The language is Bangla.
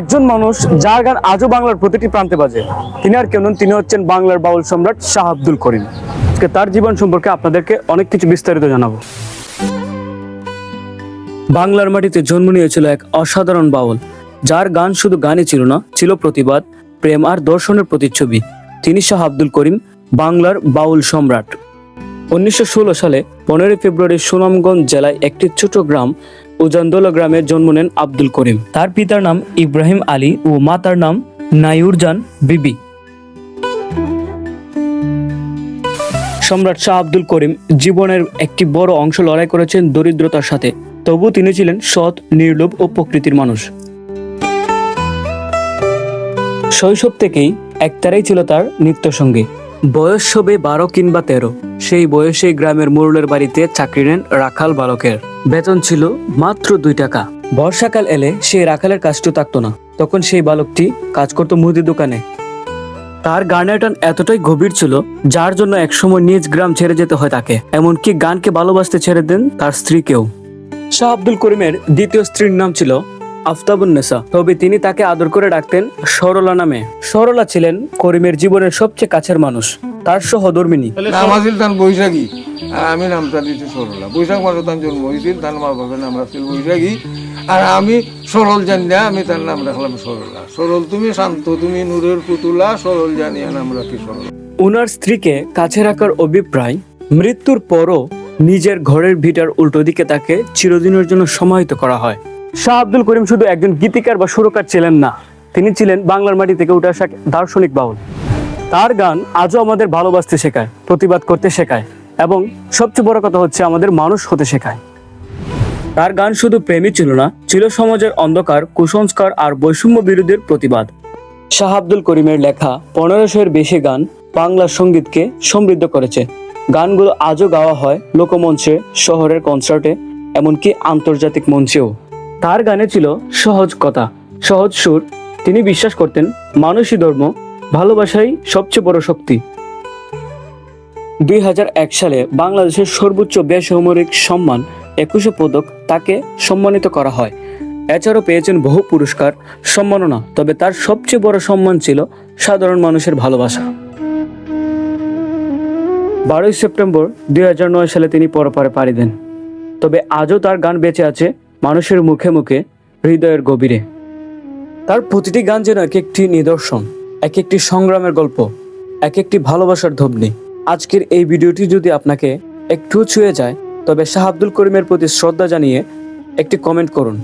একজন মানুষ যার গান আজও বাংলার প্রতিটি প্রান্তে বাজে। তিনি আর কেউ তিনি হচ্ছেন বাংলার বাউল সম্রাট শাহ আব্দুল করিম। আজকে তার জীবন সম্পর্কে আপনাদেরকে অনেক কিছু বিস্তারিত জানাব। বাংলার মাটিতে জন্ম নিয়েছিল এক অসাধারণ বাউল, যার গান শুধু গানই ছিল না, ছিল প্রতিবাদ, প্রেম আর দর্শনের প্রতিচ্ছবি। তিনি শাহ আব্দুল করিম, বাংলার বাউল সম্রাট। উনিশশো ষোলো সালে পনেরোই ফেব্রুয়ারি সুনামগঞ্জ জেলায় একটি ছোট গ্রাম উজানদোলা গ্রামে জন্ম নেন আব্দুল করিম। তার পিতার নাম ইব্রাহিম আলী ও মাতার নাম নাইউরজান বিবি। সম্রাট শাহ আব্দুল করিম জীবনের একটি বড় অংশ লড়াই করেছেন দরিদ্রতার সাথে। তবু তিনি ছিলেন সৎ, নির্লোভ ও প্রকৃতির মানুষ। শৈশব থেকেই একতারাই ছিল তার নিত্যসঙ্গী। বয়স হবে বারো কিংবা তেরো। সেই বয়সে গ্রামের মোরলের বাড়িতে চাকরি নেন রাখাল বালকের। বেতন ছিল মাত্র দুই টাকা। বর্ষাকাল এলে সেই রাখালের কাজটি থাকতো না। তখন সেই বালকটি কাজ করতো মুদি দোকানে। তার গানের টান এতটাই গভীর ছিল, যার জন্য একসময় নিজ গ্রাম ছেড়ে যেতে হয় তাকে। এমনকি গানকে ভালোবাসতে ছেড়ে দেন তার স্ত্রীকেও। শাহ আব্দুল করিমের দ্বিতীয় স্ত্রীর নাম ছিল আফতাবুন্নেসা তবে তিনি তাকে আদর করে ডাকতেন সরলা নামে। সরলা ছিলেন করিমের জীবনের সবচেয়ে কাছের মানুষ তার সহধর্মিনী। নাম আছিল তান বৈশাখী। আর আমি নামটা দিতে সরলা। বৈশাখ মাসে তান জন্ম হয়েছিল তার মা বাবার নাম রাখছিল বৈশাখী। আর আমি সরল জানি না আমি তার নাম রাখলাম সরলা। সরল তুমি শান্ত তুমি নূরের পুতুলা সরল জানিয়া নাম রাখি সরল। উনার স্ত্রীকে কাছে রাখার অভিপ্রায় মৃত্যুর পরও নিজের ঘরের ভিটার উল্টো দিকে তাকে চিরদিনের জন্য সমাহিত করা হয়। শাহ আব্দুল করিম শুধু একজন গীতিকার বা সুরকার ছিলেন না, তিনি ছিলেন বাংলার মাটি থেকে উঠে আসা দার্শনিক বাউল। তার গান আজও আমাদের ভালোবাসতে শেখায়, প্রতিবাদ করতে শেখায় এবং সবচেয়ে বড় কথা হচ্ছে আমাদের মানুষ হতে শেখায়। তার গান শুধু প্রেমই ছিল না, ছিল সমাজের অন্ধকার, কুসংস্কার আর বৈষম্য বিরোধীর প্রতিবাদ। শাহ আব্দুল করিমের লেখা পনেরোশোর বেশি গান বাংলা সঙ্গীতকে সমৃদ্ধ করেছে। গানগুলো আজও গাওয়া হয় লোকমঞ্চে, শহরের কনসার্টে, এমনকি আন্তর্জাতিক মঞ্চেও। তার গানে ছিল সহজ কথা, সহজ সুর। তিনি বিশ্বাস করতেন মানুষই ধর্ম, ভালোবাসাই সবচেয়ে বড় শক্তি। দুই হাজার এক সালে বাংলাদেশের সর্বোচ্চ বেসামরিক সম্মান একুশে পদক তাকে সম্মানিত করা হয়। এছাড়াও পেয়েছেন বহু পুরস্কার, সম্মাননা, তবে তার সবচেয়ে বড় সম্মান ছিল সাধারণ মানুষের ভালোবাসা। বারোই সেপ্টেম্বর দুই হাজার নয় সালে তিনি পরপারে পাড়ি দেন। তবে আজও তার গান বেঁচে আছে মানুষের মুখে মুখে, হৃদয়ের গভীরে। তার প্রতিটি গান যেন এক একটি নিদর্শন, এক একটি সংগ্রামের গল্প, এক একটি ভালোবাসার ধবনি আজকের এই ভিডিওটি যদি আপনাকে একটু ছুঁয়ে যায়, তবে শাহ আব্দুল করিমের প্রতি শ্রদ্ধা জানিয়ে একটি কমেন্ট করুন।